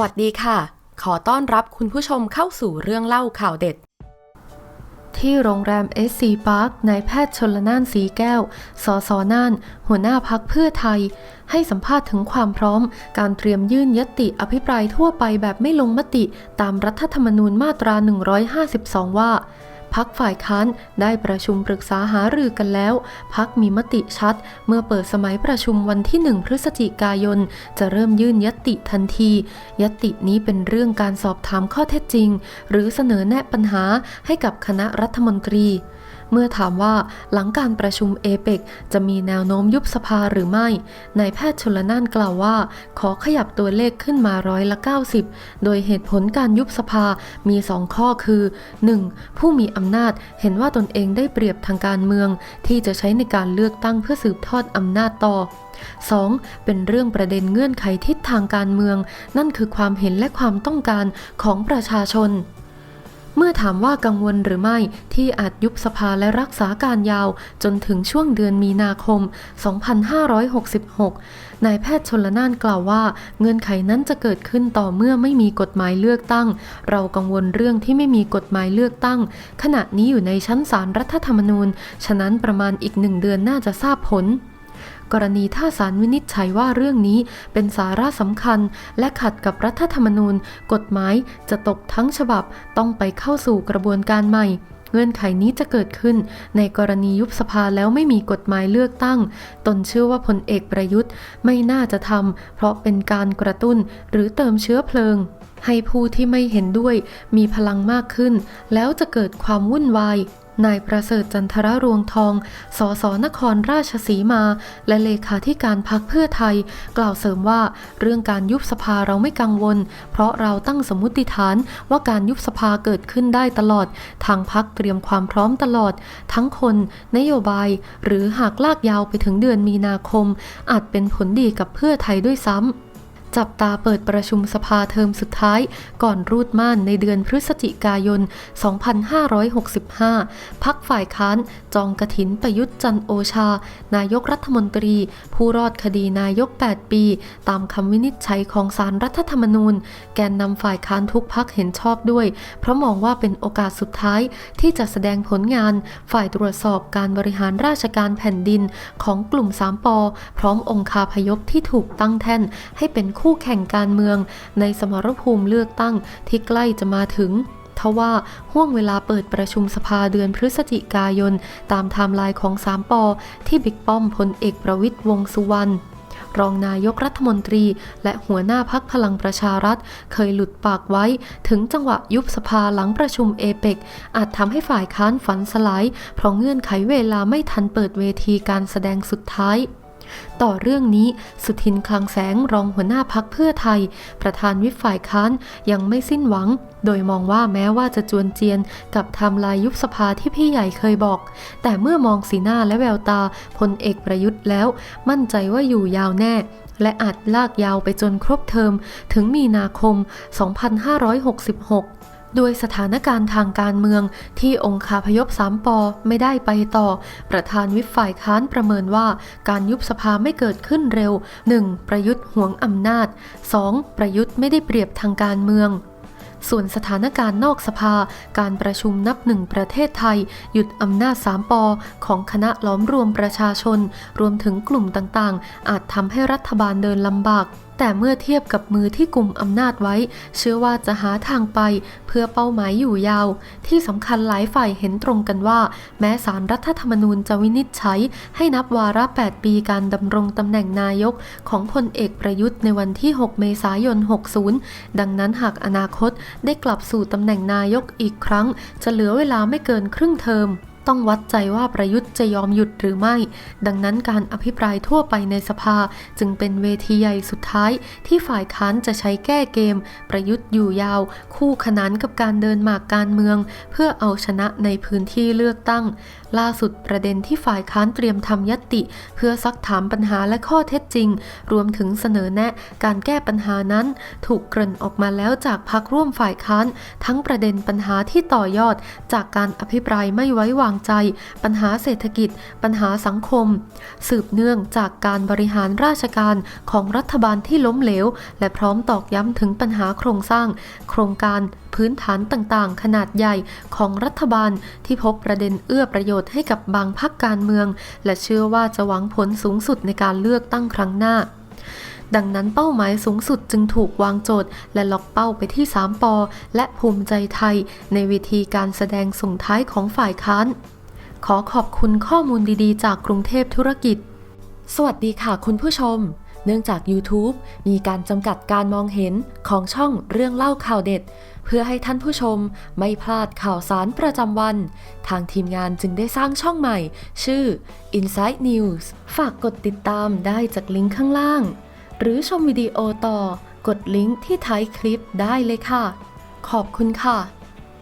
สวัสดีค่ะ ขอต้อนรับคุณผู้ชมเข้าสู่เรื่องเล่าข่าวเด็ด ที่โรงแรม SC Park นายแพทย์ชนละนานสีแก้ว สสน่าน หัวหน้าพักเพื่อไทย ให้สัมภาษณ์ถึงความพร้อม การเตรียมยื่นยติอภิปรายทั่วไปแบบไม่ลงมติตามรัฐธรรมนูญมาตรา 152 ว่า พักฝ่ายค้านได้ประชุมปรึกษาหารือกันแล้ว พักมีมติชัด เมื่อเปิดสมัยประชุมวันที่ 1 พฤศจิกายน จะเริ่มยื่นยติทันที ยตินี้เป็นเรื่องการสอบถามข้อเท็จจริง หรือเสนอแนะปัญหาให้กับคณะรัฐมนตรี เมื่อถามว่าหลังการประชุมเอเปกจะมีแนวโน้มยุบสภาหรือไม่ นายแพทย์ชลนานกล่าวว่า ขอขยับตัวเลขขึ้นมาร้อยละ 90 โดยเหตุผลการยุบสภามี 2 ข้อคือ 1. ผู้มีอำนาจเห็นว่าตนเองได้เปรียบทางการเมือง ที่จะใช้ในการเลือกตั้งเพื่อสืบทอดอำนาจต่อ 2. เป็นเรื่องประเด็นเงื่อนไขทิศทางการเมือง นั่นคือความเห็นและความต้องการของประชาชน เมื่อถามว่ากังวลหรือไม่ที่อาจยุบสภาและรักษาการยาวจนถึงช่วงเดือนมีนาคม 2566 นายแพทย์ชนละนานกล่าวว่า เงื่อนไขนั้นจะเกิดขึ้นต่อเมื่อไม่มีกฎหมายเลือกตั้ง เรากังวลเรื่องที่ไม่มีกฎหมายเลือกตั้ง ขณะนี้อยู่ในชั้นศาลรัฐธรรมนูญ ฉะนั้นประมาณอีกหนึ่งเดือนน่าจะทราบผล กรณีถ้าศาลวินิจฉัยว่าเรื่องนี้เป็นสาระสำคัญ และขัดกับรัฐธรรมนูญ กฎหมายจะตกทั้งฉบับต้องไปเข้าสู่กระบวนการใหม่เงื่อนไขนี้จะเกิดขึ้นในกรณียุบสภาแล้วไม่มีกฎหมายเลือกตั้ง ตนเชื่อว่าพลเอกประยุทธ์ไม่น่าจะทำเพราะเป็นการกระตุ้นหรือเติมเชื้อเพลิง ให้ผู้ที่ไม่เห็นด้วยมีพลังมากขึ้น แล้วจะเกิดความวุ่นวาย นายประเสริฐจันทรรวงทอง สสนครราชสีมา และเลขาธิการพักเพื่อไทย กล่าวเสริมว่า เรื่องการยุบสภาเราไม่กังวล เพราะเราตั้งสมมติฐานว่าการยุบสภาเกิดขึ้นได้ตลอด ทางพักเตรียมความพร้อมตลอด ทั้งคน นโยบาย หรือหากลากยาวไปถึงเดือนมีนาคม อาจเป็นผลดีกับเพื่อไทยด้วยซ้ำ จับตาเปิดประชุมสภาเทอมสุดท้าย ก่อนรูดม่านในเดือนพฤศจิกายน 2565 พักฝ่ายค้านจองกระถินประยุทธ์จันโอชา นายกรัฐมนตรี ผู้รอดคดีนายก 8 ปี ตามคำวินิจฉัยของสารรัฐธรรมนูญ แกนนำฝ่ายค้านทุกพักเห็นชอบด้วย เพราะมองว่าเป็นโอกาสสุดท้ายที่จะแสดงผลงานฝ่ายตรวจสอบการบริหารราชการแผ่นดินของกลุ่ม 3ปอพร้อมองคาพยพที่ถูกตั้งแท่นให้เป็นคู่แข่งการเมือง ในสมรภูมิเลือกตั้งที่ใกล้จะมาถึงทว่าห่วงเวลาเปิดประชุมสภาเดือนพฤศจิกายน ตามไทม์ไลน์ของ 3ปอที่บิ๊กป้อมพลเอกประวิตยวงสุวรรณรองนายกรัฐมนตรี และหัวหน้าพักพลังประชารัฐ เคยหลุดปากไว้ถึงจังหวะยุบสภาหลังประชุมเอเปกอาจทำให้ฝ่ายค้านฝันสลาย เพราะเงื่อนไขเวลาไม่ทันเปิดเวทีการแสดงสุดท้าย ต่อเรื่องนี้สุทินคลังแสงรองหัวหน้าพักเพื่อไทย ประธานวิปฝ่ายค้านยังไม่สิ้นหวัง โดยมองว่าแม้ว่าจะจวนเจียนกับทำลายยุบสภาที่พี่ใหญ่เคยบอก แต่เมื่อมองสีหน้าและแววตาพลเอกประยุทธ์แล้ว มั่นใจว่าอยู่ยาวแน่และอาจลากยาวไปจนครบเทอมถึงมีนาคม 2566 ด้วยสถานการณ์ทางการเมืองที่องคาพยพสามปอไม่ได้ไปต่อ ประธานวิฝ่ายค้านประเมินว่าการยุบสภาไม่เกิดขึ้นเร็ว 1. ประยุทธ์หวงอำนาจ 2. ประยุทธ์ไม่ได้เปรียบทางการเมืองส่วนสถานการณ์นอกสภา การประชุมนับหนึ่งประเทศไทย หยุดอำนาจสามปอของคณะล้อมรวมประชาชน รวมถึงกลุ่มต่างๆ อาจทำให้รัฐบาลเดินลำบาก แต่เมื่อเทียบกับมือที่กลุ่มอำนาจไว้ เชื่อว่าจะหาทางไปเพื่อเป้าหมายอยู่ยาว ที่สำคัญหลายฝ่ายเห็นตรงกันว่า แม้สารรัฐธรรมนูญจะวินิจฉัย ให้นับวาระ 8 ปีการดำรงตำแหน่งนายกของพลเอกประยุทธ์ในวันที่ 6 เมษายน 60 ดังนั้นหากอนาคตได้กลับสู่ตำแหน่งนายกอีกครั้ง จะเหลือเวลาไม่เกินครึ่งเทอม ต้องวัดใจว่าประยุทธ์จะยอมหยุดหรือไม่ ดังนั้นการอภิปรายทั่วไปในสภาจึงเป็นเวทีใหญ่สุดท้าย ที่ฝ่ายค้านจะใช้แก้เกม ประยุทธ์อยู่ยาว คู่ขนานกับการเดินหมากการเมือง เพื่อเอาชนะในพื้นที่เลือกตั้ง ล่าสุดประเด็นที่ฝ่ายค้านเตรียมทำยตติเพื่อซักถามปัญหาและข้อเท็จจริง รวมถึงเสนอแนะการแก้ปัญหานั้น ถูกเกริ่นออกมาแล้วจากพักร่วมฝ่ายค้าน ทั้งประเด็นปัญหาที่ต่อยอด จากการอภิปรายไม่ไว้วางใจ ปัญหาเศรษฐกิจ ปัญหาสังคม สืบเนื่องจากการบริหารราชการของรัฐบาลที่ล้มเหลว และพร้อมตอกย้ำถึงปัญหาโครงสร้าง โครงการพื้นฐานต่างๆ ขนาดใหญ่ของรัฐบาลที่พบประเด็นเอื้อประโยชน์ให้กับบางพรรคการเมือง และเชื่อว่าจะหวังผลสูงสุดในการเลือกตั้งครั้งหน้า ดังนั้นเป้าหมายสูงสุดจึงถูกวางโจทย์ และล็อกเป้าไปที่ 3ปอและภูมิใจไทย ในวิธีการแสดงส่งท้ายของฝ่ายค้าน ขอขอบคุณข้อมูลดีๆ จากกรุงเทพธุรกิจ สวัสดีค่ะคุณผู้ชม เนื่องจาก YouTube มีการจำกัดการมองเห็นของช่องเรื่องเล่าข่าวเด็ดเพื่อให้ท่านผู้ชมไม่พลาดข่าวสารประจำวัน ทางทีมงานจึงได้สร้างช่องใหม่ ชื่อ Inside News ฝากกดติดตามได้จากลิงก์ข้างล่าง หรือชมวิดีโอต่อกดลิงก์ที่ท้ายคลิปได้เลยค่ะ ขอบคุณค่ะ